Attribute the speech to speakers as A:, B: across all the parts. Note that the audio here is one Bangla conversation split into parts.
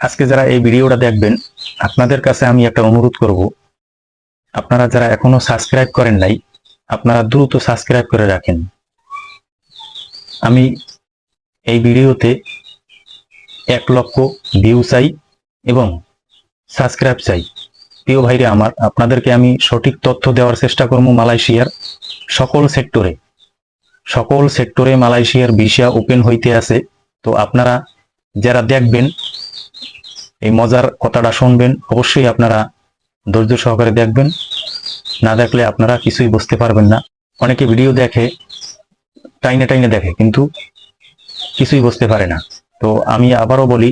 A: আজকে যারা এই ভিডিওটা দেখবেন, আপনাদের কাছে আমি একটা অনুরোধ করব। আপনারা যারা এখনও সাবস্ক্রাইব করেন নাই, আপনারা দ্রুত সাবস্ক্রাইব করে রাখেন। আমি এই ভিডিওতে এক লক্ষ ভিউ চাই এবং সাবস্ক্রাইব চাই। প্রিয় ভাইরে আমার, আপনাদেরকে আমি সঠিক তথ্য দেওয়ার চেষ্টা করব মালয়েশিয়ার সকল সেক্টরে। সকল সেক্টরে মালয়েশিয়ার ভিসা ওপেন হইতে আছে। তো আপনারা যারা দেখবেন এই মজার কথাটা শুনবেন, অবশ্যই আপনারা ধৈর্য সহকারে দেখবেন। না দেখলে আপনারা কিছুই বুঝতে পারবেন না। অনেকে ভিডিও দেখে, টাইনে টাইনে দেখে, কিন্তু কিছুই বুঝতে পারে না। তো আমি আবারও বলি,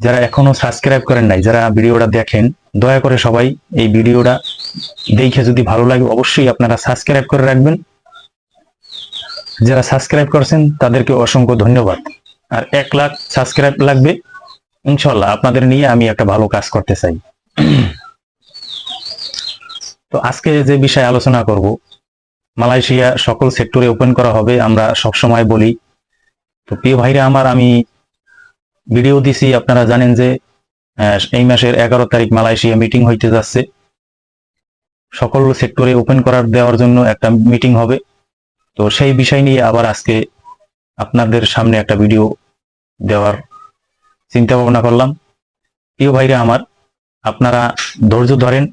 A: যারা এখনও সাবস্ক্রাইব করেন নাই, যারা ভিডিওটা দেখেন, দয়া করে সবাই এই ভিডিওটা দেখে যদি ভালো লাগে, অবশ্যই আপনারা সাবস্ক্রাইব করে রাখবেন। যারা সাবস্ক্রাইব করছেন, তাদেরকে অসংখ্য ধন্যবাদ। আর এক লাখ সাবস্ক্রাইব লাগবে। ইনশাল্লাহ আপনাদের নিয়ে আমি একটা ভালো কাজ করতে চাই। তো আজকে যে বিষয়ে আলোচনা করব, মালয়েশিয়া সকল সেক্টরে ওপেন করা হবে, আমরা সব সময় বলি। তো প্রিয় ভাইরা আমার, আমি ভিডিও দিছি, আপনারা জানেন যে এই মাসের এগারো তারিখ মালয়েশিয়া মিটিং হইতে যাচ্ছে। সকল সেক্টরে ওপেন করার দেওয়ার জন্য একটা মিটিং হবে। তো সেই বিষয় নিয়ে আবার আজকে আপনাদের সামনে একটা ভিডিও দেওয়ার চিন্তা ভাবনা করলাম, প্রিয় ভাইরা আমার, আপনারা ধৈর্য ধরেন,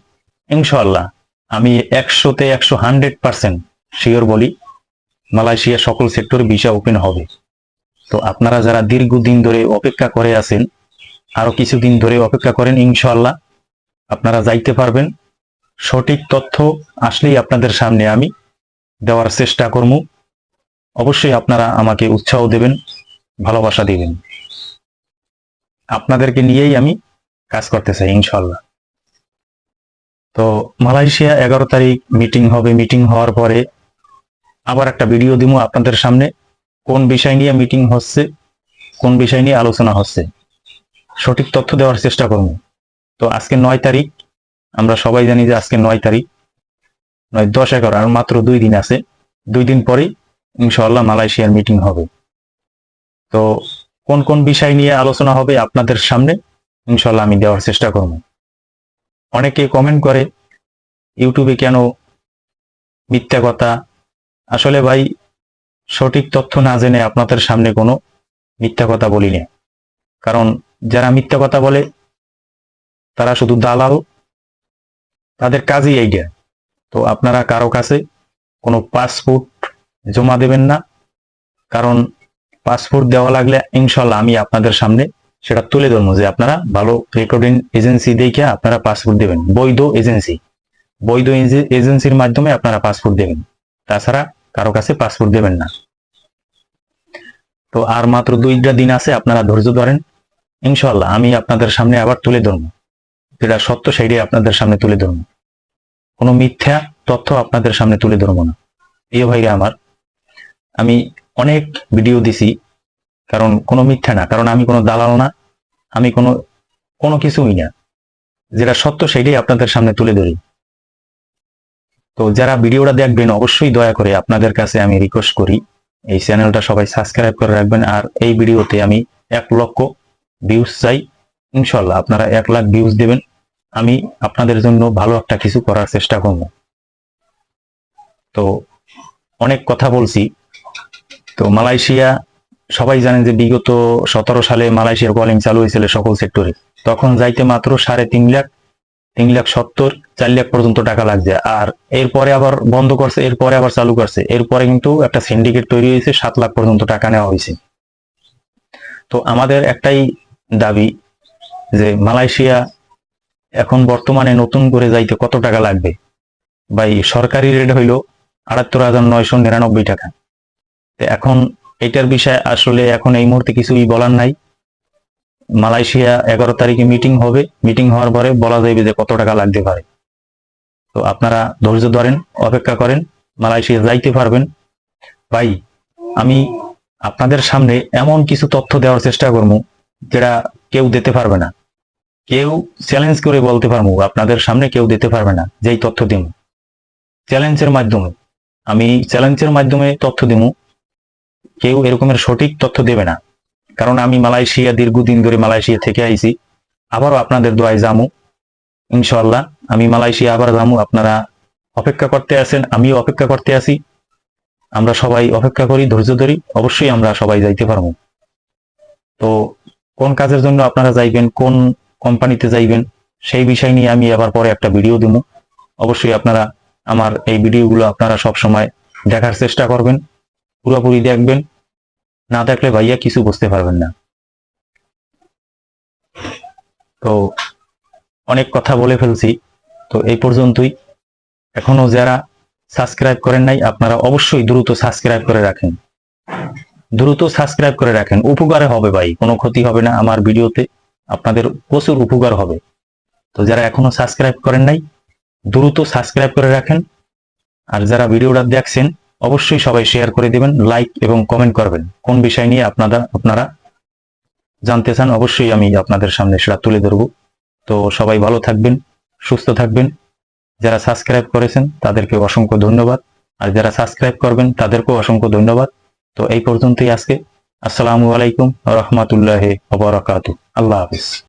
A: ইনশাআল্লাহ আমি একশোতে একশো হান্ড্রেড পার্সেন্ট শিওর বলি, মালয়েশিয়া সকল সেক্টরে ভিসা ওপেন হবে। তো আপনারা যারা দীর্ঘদিন ধরে অপেক্ষা করে আছেন, আরও কিছুদিন ধরে অপেক্ষা করেন, ইনশাআল্লাহ আপনারা যাইতে পারবেন। সঠিক তথ্য আসলেই আপনাদের সামনে আমি দেওয়ার চেষ্টা করব। অবশ্যই আপনারা আমাকে উৎসাহ দেবেন, ভালোবাসা দিবেন। আপনাদেরকে নিয়েই আমি কাজ করতে চাই ইনশাল্লাহ তো মালয়েশিয়া এগারো তারিখ মিটিং হবে। মিটিং হওয়ার পরে আবার একটা ভিডিও দিব আপনাদের সামনে। কোন বিষয় নিয়ে মিটিং হচ্ছে, কোন বিষয় নিয়ে আলোচনা হচ্ছে, সঠিক তথ্য দেওয়ার চেষ্টা করব। তো আজকে নয় তারিখ, আমরা সবাই জানি যে আজকে নয় তারিখ, নয়, দশ এগারো, আর মাত্র দুই দিন আছে। দুই দিন পরেই ইনশাল্লাহ মালয়েশিয়ার মিটিং হবে। তো কোন কোন বিষয় নিয়ে আলোচনা হবে আপনাদের সামনে ইনশাল্লাহ আমি দেওয়ার চেষ্টা করব। অনেকে কমেন্ট করে ইউটিউবে কেন মিথ্যা কথা? আসলে ভাই, সঠিক তথ্য না জেনে আপনাদের সামনে কোনো মিথ্যা কথা বলি না। কারণ যারা মিথ্যা কথা বলে, তারা শুধু দালাল, তাদের কাজই এইটা। তো আপনারা কারও কাছে কোনো পাসপোর্ট জমা দেবেন না, কারণ পাসপোর্ট দেওয়া লাগলে ইনশাল্লাহ আমি আপনাদের সামনে সেটা তুলে ধরবো যে আপনারা ভালো রেকর্ডিং এজেন্সি দেখে আপনারা পাসপোর্ট দেবেন। বৈধ এজেন্সি বৈধ এজেন্সির মাধ্যমে আপনারা পাসপোর্ট দেবেন। তাছাড়া কারও কাছে পাসপোর্ট দেবেন না। তো আর মাত্র দুইটা দিন আছে, আপনারা ধৈর্য ধরেন। ইনশাল্লাহ আমি আপনাদের সামনে আবার তুলে ধরবো। যেটা সত্য সেটাই আপনাদের সামনে তুলে ধরবো। কোনো মিথ্যা তথ্য আপনাদের সামনে তুলে ধরবো না। প্রিয় ভাইরা আমার, আমি অনেক ভিডিও দিছি, কারণ কোনো মিথ্যা না, কারণ আমি কোনো দালাল না, আমি কোনো কোনো কিছুই না। যেটা সত্য সেটাই আপনাদের সামনে তুলে ধরি। তো যারা ভিডিওটা দেখবেন, অবশ্যই দয়া করে আপনাদের কাছে আমি রিকোয়েস্ট করি, এই চ্যানেলটা সবাই সাবস্ক্রাইব করে রাখবেন, আর এই ভিডিওতে আমি এক লক্ষ ভিউজ চাই। ইনশাল্লাহ আপনারা এক লাখ ভিউজ দেবেন। আমি আপনাদের জন্য ভালো একটা কিছু করার চেষ্টা করব। তো অনেক কথা বলছি তো মালয়েশিয়া, সবাই জানেন যে বিগত সতেরো সালে মালয়েশিয়ার কলিং চালু হয়েছিল সকল সেক্টরে। তখন যাইতে মাত্র সাড়ে তিন লাখ তিন লাখ সত্তর, চার লাখ পর্যন্ত টাকা লাগছে। আর এরপরে আবার বন্ধ করছে, এরপরে আবার চালু করছে। এরপরে কিন্তু একটা সিন্ডিকেট তৈরি হয়েছে, সাত লাখ পর্যন্ত টাকা নেওয়া হয়েছে। তো আমাদের একটাই দাবি যে মালয়েশিয়া এখন বর্তমানে নতুন করে যাইতে কত টাকা লাগবে? ভাই, সরকারি রেট হইল আটাত্তর হাজার নয়শো নিরানব্বই টাকা। এখন এটার বিষয়ে আসলে এখন এই মুহূর্তে কিছুই বলার নাই। মালয়েশিয়া এগারো তারিখে মিটিং হবে। মিটিং হওয়ার পরে বলা যাবে যে কত টাকা লাগতে পারে। তো আপনারা ধৈর্য ধরেন, অপেক্ষা করেন, মালয়েশিয়া যাইতে পারবেন। ভাই, আমি আপনাদের সামনে এমন কিছু তথ্য দেওয়ার চেষ্টা করব যেটা কেউ দিতে পারবে না। কেউ চ্যালেঞ্জ করে বলতে পারব, আপনাদের সামনে কেউ দিতে পারবে না, যেই তথ্য দিব চ্যালেঞ্জের মাধ্যমে। আমি চ্যালেঞ্জের মাধ্যমে তথ্য দিব কেউ এরকমের সঠিক তথ্য দেবে না। কারণ আমি মালয়েশিয়া দীর্ঘদিন ধরে মালয়েশিয়া থেকে আইছি। আবারও আপনাদের দোয়ায় জামু ইনশাল্লাহ আমি মালয়েশিয়া আবার জামু আপনারা অপেক্ষা করতে আছেন, আমিও অপেক্ষা করতে আছি। আমরা সবাই অপেক্ষা করি, ধৈর্য ধরি। অবশ্যই আমরা সবাই যাইতে পারব। তো কোন কাজের জন্য আপনারা যাইবেন, কোন কোম্পানিতে যাইবেন, সেই বিষয় নিয়ে আমি আবার পরে একটা ভিডিও দেবো অবশ্যই আপনারা আমার এই ভিডিওগুলো আপনারা সব সময় দেখার চেষ্টা করবেন। পুরোপুরি দেখবেন। না দেখলে ভাইয়া কিছু বুঝতে পারবেন না। তো অনেক কথা বলে ফেলছি। তো এই পর্যন্তই। এখনও যারা সাবস্ক্রাইব করেন নাই, আপনারা অবশ্যই দ্রুত সাবস্ক্রাইব করে রাখেন। দ্রুত সাবস্ক্রাইব করে রাখেন। উপকারে হবে ভাই, কোনো ক্ষতি হবে না আমার ভিডিওতে। আপনাদের প্রচুর উপকার হবে। তো যারা এখনও সাবস্ক্রাইব করেন নাই, দ্রুত সাবস্ক্রাইব করে রাখেন। আর যারা ভিডিওটা দেখছেন অবশ্যই সবাই শেয়ার করে দিবেন লাইক এবং কমেন্ট করবেন। কোন বিষয় নিয়ে আপনারা আপনারা জানতে চান, অবশ্যই আমি আপনাদের সামনে সেটা তুলে ধরবো। তো সবাই ভালো থাকবেন, সুস্থ থাকবেন। যারা সাবস্ক্রাইব করেছেন, তাদেরকে অসংখ্য ধন্যবাদ। আর যারা সাবস্ক্রাইব করবেন, তাদেরকেও অসংখ্য ধন্যবাদ। তো এই পর্যন্তই আজকে। আসসালামু আলাইকুম রহমতুল্লাহ আল্লাহ হাফিজ।